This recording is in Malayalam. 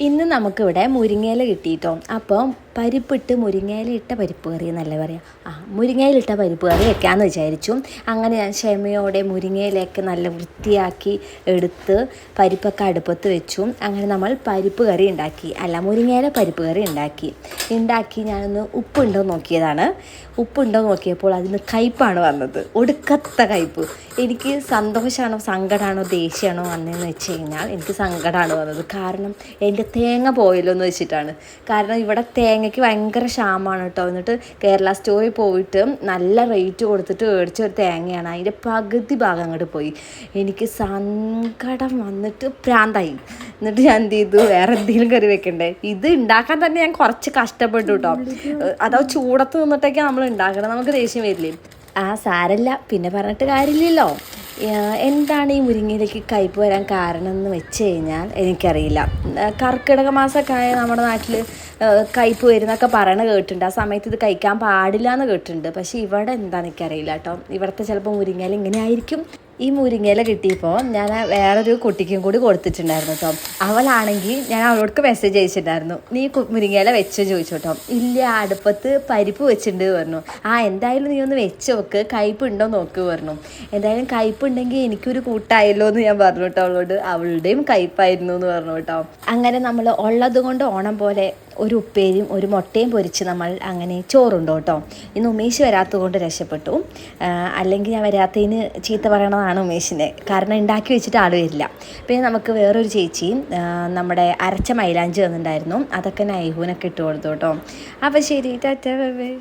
ഇന്ന് നമുക്കിവിടെ മുരിങ്ങയില കിട്ടിയിട്ടോ? അപ്പം പരിപ്പിട്ട് മുരിങ്ങയിലിട്ട പരിപ്പ് കറി എന്നല്ല പറയാം? ആ മുരിങ്ങയിലിട്ട പരിപ്പ് കറി വെക്കാമെന്ന് വിചാരിച്ചു. അങ്ങനെ ഞാൻ ക്ഷമയോടെ മുരിങ്ങയിലൊക്കെ നല്ല വൃത്തിയാക്കി എടുത്ത് പരിപ്പൊക്കെ അടുപ്പത്ത് വെച്ചു. അങ്ങനെ നമ്മൾ പരിപ്പ് കറി ഉണ്ടാക്കി. അല്ല മുരിങ്ങയില പരിപ്പ് കറി ഉണ്ടാക്കി. ഉണ്ടാക്കി ഞാനൊന്ന് ഉപ്പുണ്ടോ നോക്കിയതാണ്. ഉപ്പുണ്ടോ നോക്കിയപ്പോൾ അതിന് കയ്പാണ് വന്നത്. ഒടുക്കത്ത കയ്പ്. എനിക്ക് സന്തോഷമാണോ സങ്കടമാണോ ദേഷ്യമാണോ വന്നതെന്ന് വെച്ച് കഴിഞ്ഞാൽ എനിക്ക് സങ്കടമാണ് വന്നത്. കാരണം എന്റെ തേങ്ങ പോയല്ലോ എന്ന് വെച്ചിട്ടാണ്. കാരണം ഇവിടെ തേങ്ങയ്ക്ക് ഭയങ്കര ക്ഷാമമാണ് കേട്ടോ. എന്നിട്ട് കേരള സ്റ്റോറിൽ പോയിട്ട് നല്ല റേറ്റ് കൊടുത്തിട്ട് മേടിച്ച ഒരു തേങ്ങയാണ്. അതിന്റെ പകുതി ഭാഗം അങ്ങോട്ട് പോയി. എനിക്ക് സങ്കടം വന്നിട്ട് പ്രാന്തായി. എന്നിട്ട് ഞാൻ എന്ത് ചെയ്തു? വേറെ എന്തെങ്കിലും കറി വെക്കണ്ടേ? ഇത് ഉണ്ടാക്കാൻ തന്നെ ഞാൻ കുറച്ച് കഷ്ടപ്പെട്ടു കേട്ടോ. അതോ ചൂടത്ത് നിന്നിട്ടൊക്കെ നമ്മൾ ഉണ്ടാക്കണം നമുക്ക് ദേഷ്യം വരില്ലേ? ആ സാരല്ല. പിന്നെ പറഞ്ഞിട്ട് കാര്യമില്ലല്ലോ. എന്താണ് ഈ മുരിങ്ങയിലേക്ക് കയ്പ് വരാൻ കാരണം എന്ന് വെച്ച് കഴിഞ്ഞാൽ എനിക്കറിയില്ല. കർക്കിടക മാസമൊക്കെ ആയ നമ്മുടെ നാട്ടിൽ കയ്പ് വരുന്നൊക്കെ പറയണ കേട്ടിട്ടുണ്ട്. ആ സമയത്ത് ഇത് കഴിക്കാൻ പാടില്ല എന്ന് കേട്ടിട്ടുണ്ട്. പക്ഷേ ഇവിടെ എന്താണെന്ന് എനിക്കറിയില്ല കേട്ടോ. ഇവിടുത്തെ ചിലപ്പോൾ മുരിങ്ങയിൽ ഇങ്ങനെ ആയിരിക്കും. ഈ മുരിങ്ങയില കിട്ടിയപ്പോൾ ഞാൻ വേറൊരു കുട്ടിക്കും കൂടി കൊടുത്തിട്ടുണ്ടായിരുന്നു കേട്ടോ അവളാണെങ്കിൽ ഞാൻ അവളോടക്ക് മെസ്സേജ് അയച്ചിട്ടുണ്ടായിരുന്നു. നീ മുരിങ്ങയില വെച്ചോ? ചോദിച്ചു കേട്ടോ ഇല്ല അടുപ്പത്ത് പരിപ്പ് വെച്ചിട്ടുണ്ട് പറഞ്ഞു. ആ എന്തായാലും നീ ഒന്ന് വെച്ച് നോക്ക്. കയ്പ് ഉണ്ടോ നോക്ക് പറഞ്ഞു. എന്തായാലും കയ്പ് ഉണ്ടെങ്കിൽ എനിക്കൊരു കൂട്ടായല്ലോ എന്ന് ഞാൻ പറഞ്ഞു കേട്ടോ അവളോട്. അവളുടെയും കയ്പായിരുന്നു എന്ന് പറഞ്ഞു കേട്ടോ അങ്ങനെ നമ്മൾ ഉള്ളത് കൊണ്ട് ഓണം പോലെ ഒരു ഉപ്പേരിയും ഒരു മുട്ടയും പൊരിച്ച് നമ്മൾ അങ്ങനെ ചോറുണ്ടോ കേട്ടോ ഇന്ന് ഉമേഷ് വരാത്തത് കൊണ്ട് രക്ഷപ്പെട്ടു. അല്ലെങ്കിൽ ഞാൻ വരാത്തതിന് ചീത്ത പറയണതാണ് ഉമേഷിനെ കാരണം ഉണ്ടാക്കി വെച്ചിട്ട് ആൾ വരില്ല. പിന്നെ നമുക്ക് വേറൊരു ചേച്ചിയും നമ്മുടെ അരച്ച മൈലാഞ്ചി തന്നിട്ടുണ്ടായിരുന്നു അതൊക്കെ നൈഹൂനൊക്കെ ഇട്ട് കൊടുത്തു കേട്ടോ. അപ്പോൾ ശരി ടാറ്റ ബൈ.